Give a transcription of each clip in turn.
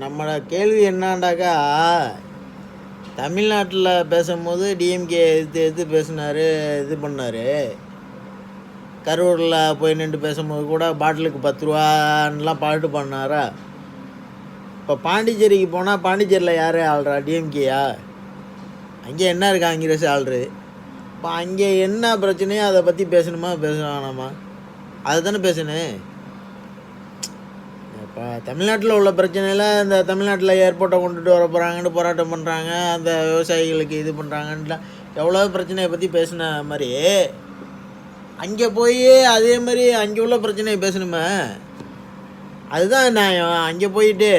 நம்மளோட கேள்வி என்னாண்டாக்கா? தமிழ்நாட்டில் பேசும்போது டிஎம்கே எதிர்த்து எதிர்த்து பேசினார் இது பண்ணார். கரூரில் போய் நின்று பேசும்போது கூட பாட்டிலுக்கு பத்து ரூபான்லாம் பாட்டு பண்ணாரா இப்போ பாண்டிச்சேரிக்கு போனால் பாண்டிச்சேரியில் யார் ஆள்றா? டிஎம்கேயா அங்கே என்ன இருக்கா காங்கிரஸ் ஆள்ரு இப்போ அங்கே என்ன பிரச்சனையோ அதை பற்றி பேசணுமா? பேச வேணாமா? அதை தானே பேசணும். இப்போ தமிழ்நாட்டில் உள்ள பிரச்சனையில் இந்த தமிழ்நாட்டில் ஏர்போர்ட்டை கொண்டுட்டு வர போகிறாங்கன்னு போராட்டம் பண்ணுறாங்க அந்த விவசாயிகளுக்கு இது பண்ணுறாங்கன்ட்டு எவ்வளோ பிரச்சனையை பற்றி பேசின மாதிரி அங்கே போய் அதே மாதிரி அங்கே உள்ள பிரச்சனையை பேசணுமே? அதுதான் நியாயம். அங்கே போயிட்டு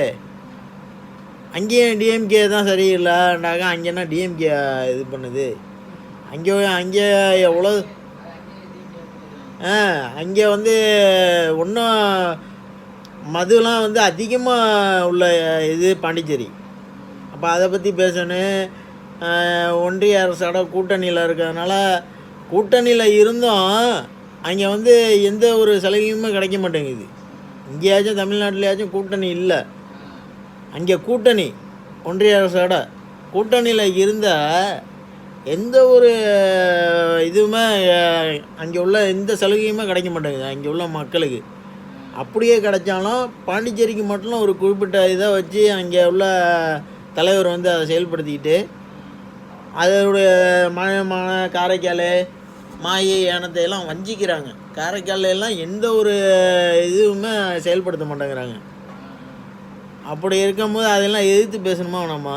அங்கேயும் டிஎம்கே தான் சரியில்லைண்டாக்க அங்கேனா டிஎம்கே இது பண்ணுது? அங்கே அங்கே எவ்வளோ ஆ அங்கே வந்து ஒன்றும் மதுலாம் வந்து அதிகமாக உள்ள இது பாண்டிச்சேரி. அப்போ அதை பற்றி பேசணும் ஒன்றிய அரசோட கூட்டணியில் இருக்கிறதுனால கூட்டணியில் இருந்தும் அங்கே வந்து எந்த ஒரு சலுகையுமே கிடைக்க மாட்டேங்குது. இங்கேயாச்சும் தமிழ்நாட்டிலேயாச்சும் கூட்டணி இல்லை. அங்கே கூட்டணி ஒன்றிய அரசோட கூட்டணியில் இருந்தால் எந்த ஒரு இதுவுமே அங்கே உள்ள எந்த சலுகையுமே கிடைக்க மாட்டேங்குது. அங்கே உள்ள மக்களுக்கு. அப்படியே கிடச்சாலும் பாண்டிச்சேரிக்கு மட்டும் ஒரு குறிப்பிட்ட இதை வச்சு அங்கே உள்ள தலைவர் வந்து அதை செயல்படுத்திக்கிட்டு அதனுடைய மாநிலமான காரைக்கால் மாயை யானத்தை எல்லாம் வஞ்சிக்கிறாங்க. காரைக்கால் எல்லாம் எந்த ஒரு இதுவுமே செயல்படுத்த மாட்டேங்கிறாங்க. அப்படி இருக்கும்போது அதெல்லாம் எதிர்த்து பேசணுமா வேணாமா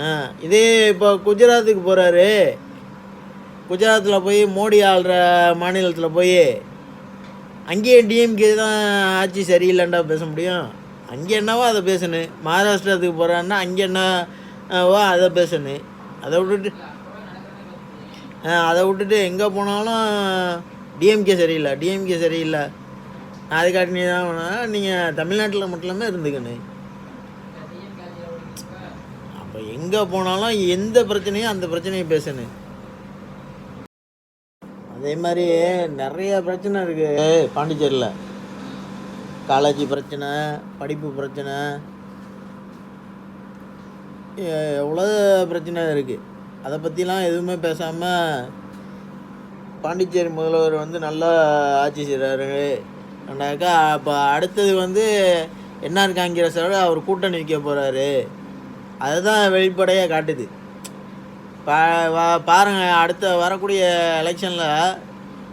ஆ இதே இப்போ குஜராத்துக்கு போகிறாரு குஜராத்தில் போய் மோடி ஆள்ற மாநிலத்தில் போய் அங்கேயே டிஎம்கே தான் ஆட்சி சரியில்லைண்டா பேச முடியும். அங்கே என்னவோ அதை பேசணும்? மகாராஷ்டிரத்துக்கு போகிறான்னா அங்கே என்னவோ அதை பேசணும்? அதை விட்டுட்டு அதை விட்டுட்டு எங்கே போனாலும் டிஎம்கே சரியில்லை. டிஎம்கே சரியில்லை. அதுக்காட்டி நீ தான் வேணும் நீங்கள் தமிழ்நாட்டில் மட்டுமே இருந்துக்கணும். அப்போ எங்கே போனாலும் எந்த பிரச்சனையும் அந்த பிரச்சனையை பேசணும். அதே மாதிரி நிறைய பிரச்சனை இருக்குது பாண்டிச்சேரியில். காலேஜ் பிரச்சனை படிப்பு பிரச்சனை. எவ்வளோ பிரச்சனை இருக்குது அதை பற்றிலாம் எதுவுமே பேசாமல் பாண்டிச்சேரி முதல்வர் வந்து நல்லா ஆட்சி செய்கிறாரு ரெண்டாக்கா அப்போ அடுத்தது வந்து என்ஆர் காங்கிரஸோட அவர் கூட்டணி வைக்க போகிறாரு அதுதான் வெளிப்படையாக காட்டுது. பா வா- அடுத்த வரக்கூடிய எலெக்ஷனில்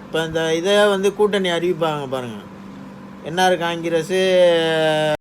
இப்போ இந்த இதை வந்து கூட்டணி அறிவிப்பாங்க பாருங்கள் என்ஆர் காங்கிரஸு